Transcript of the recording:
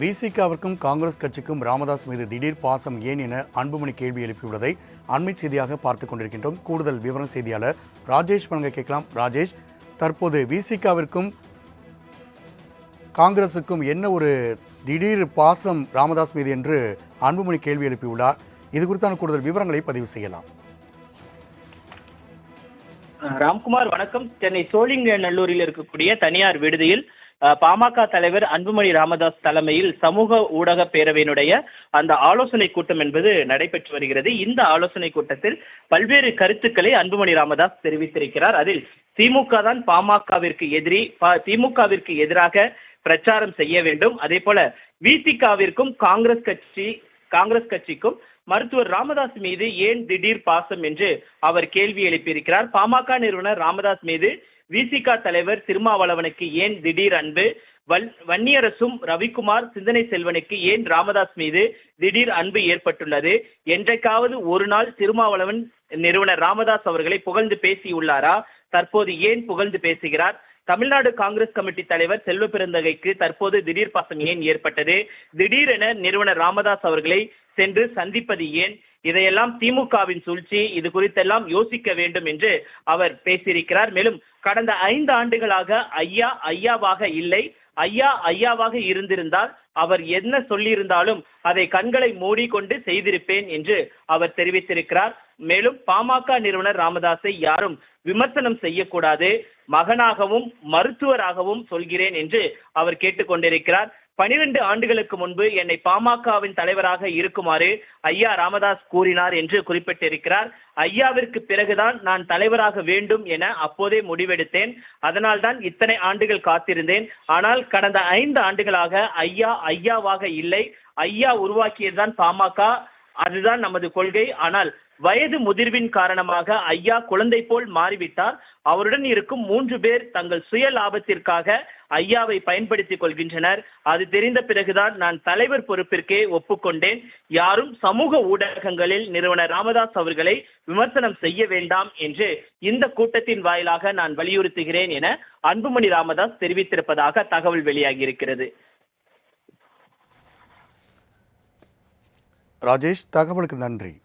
விசிகாவிற்கும் காங்கிரஸ் கட்சிக்கும் ராமதாஸ் மீது திடீர் பாசம் ஏன் என அன்புமணி கேள்வி எழுப்பியுள்ளதை அண்மை செய்தியாக பார்த்துக் கொண்டிருக்கின்றோம். கூடுதல் விவரம் செய்தியாளர் ராஜேஷ் வழங்க கேட்கலாம். ராஜேஷ் தற்போது விசிகாவிற்கும் காங்கிரசுக்கும் என்ன ஒரு திடீர் பாசம் ராமதாஸ் மீது என்று அன்புமணி கேள்வி எழுப்பியுள்ளார். இது குறித்தான கூடுதல் விவரங்களை பதிவு செய்யலாம். ராம்குமார் வணக்கம். சென்னை சோழிங்கநல்லூரில் இருக்கக்கூடிய தனியார் விடுதியில் பாமக தலைவர் அன்புமணி ராமதாஸ் தலைமையில் சமூக ஊடக பேரவையினுடைய அந்த ஆலோசனை கூட்டம் என்பது நடைபெற்று வருகிறது. இந்த ஆலோசனை கூட்டத்தில் பல்வேறு கருத்துக்களை அன்புமணி ராமதாஸ் தெரிவித்திருக்கிறார். அதில் திமுக தான் பாமகவிற்கு எதிரி ப- திமுகவிற்கு எதிராக பிரச்சாரம் செய்ய வேண்டும். அதே போல விசிகாவிற்கும் காங்கிரஸ் கட்சி காங்கிரஸ் கட்சிக்கும் மருத்துவர் ராமதாஸ் மீது ஏன் திடீர் பாசம் என்று அவர் கேள்வி எழுப்பியிருக்கிறார். பாமக நிறுவனர் ராமதாஸ் மீது விசிக தலைவர் திருமாவளவனுக்கு ஏன் திடீர் அன்பு? வல் வன்னியரசும் ரவிக்குமார் சிந்தனை செல்வனுக்கு ஏன் ராமதாஸ் மீது திடீர் அன்பு ஏற்பட்டுள்ளது? என்றைக்காவது ஒரு நாள் திருமாவளவன் நிறுவனர் ராமதாஸ் அவர்களை புகழ்ந்து பேசியுள்ளாரா? தற்போது ஏன் புகழ்ந்து பேசுகிறார்? தமிழ்நாடு காங்கிரஸ் கமிட்டி தலைவர் செல்வ பெருந்தகைக்கு தற்போது திடீர் பாசம் ஏன் ஏற்பட்டது? திடீரென நிறுவனர் ராமதாஸ் அவர்களை சென்று சந்திப்பது ஏன்? இதையெல்லாம் திமுகவின் சூழ்ச்சி இது குறித்தெல்லாம் யோசிக்க வேண்டும் என்று அவர் பேசியிருக்கிறார். மேலும் கடந்த ஐந்து ஆண்டுகளாக ஐயா ஐயாவாக இல்லை. ஐயா ஐயாவாக இருந்திருந்தால் அவர் என்ன சொல்லியிருந்தாலும் அதை கண்களை மூடிக்கொண்டு செய்திருப்பேன் என்று அவர் தெரிவித்திருக்கிறார். மேலும் பாமக நிறுவனர் ராமதாஸை யாரும் விமர்சனம் செய்யக்கூடாது. மகனாகவும் மருத்துவராகவும் சொல்கிறேன் என்று அவர் கேட்டுக்கொண்டிருக்கிறார். பனிரெண்டு ஆண்டுகளுக்கு முன்பு என்னை பாமகவின் தலைவராக இருக்குமாறு ஐயா ராமதாஸ் கூறினார் என்று குறிப்பிட்டிருக்கிறார். ஐயாவிற்கு பிறகுதான் நான் தலைவராக வேண்டும் என அப்போதே முடிவெடுத்தேன். அதனால்தான் இத்தனை ஆண்டுகள் காத்திருந்தேன். ஆனால் கடந்த ஐந்து ஆண்டுகளாக ஐயா ஐயாவாக இல்லை. ஐயா உருவாக்கியதுதான் பாமக. அதுதான் நமது கொள்கை. ஆனால் வயது முதிர்வின் காரணமாக ஐயா குழந்தை போல் மாறிவிட்டார். அவருடன் இருக்கும் மூன்று பேர் தங்கள் சுய லாபத்திற்காக ஐயாவை பயன்படுத்திக் கொள்கின்றனர். அது தெரிந்த பிறகுதான் நான் தலைவர் பொறுப்பிற்கே ஒப்புக்கொண்டேன். யாரும் சமூக ஊடகங்களில் நிறுவனர் ராமதாஸ் அவர்களை விமர்சனம் செய்ய வேண்டாம் என்று இந்த கூட்டத்தின் வாயிலாக நான் வலியுறுத்துகிறேன் என அன்புமணி ராமதாஸ் தெரிவித்திருப்பதாக தகவல் வெளியாகியிருக்கிறது. ராஜேஷ் தகவலுக்கு நன்றி.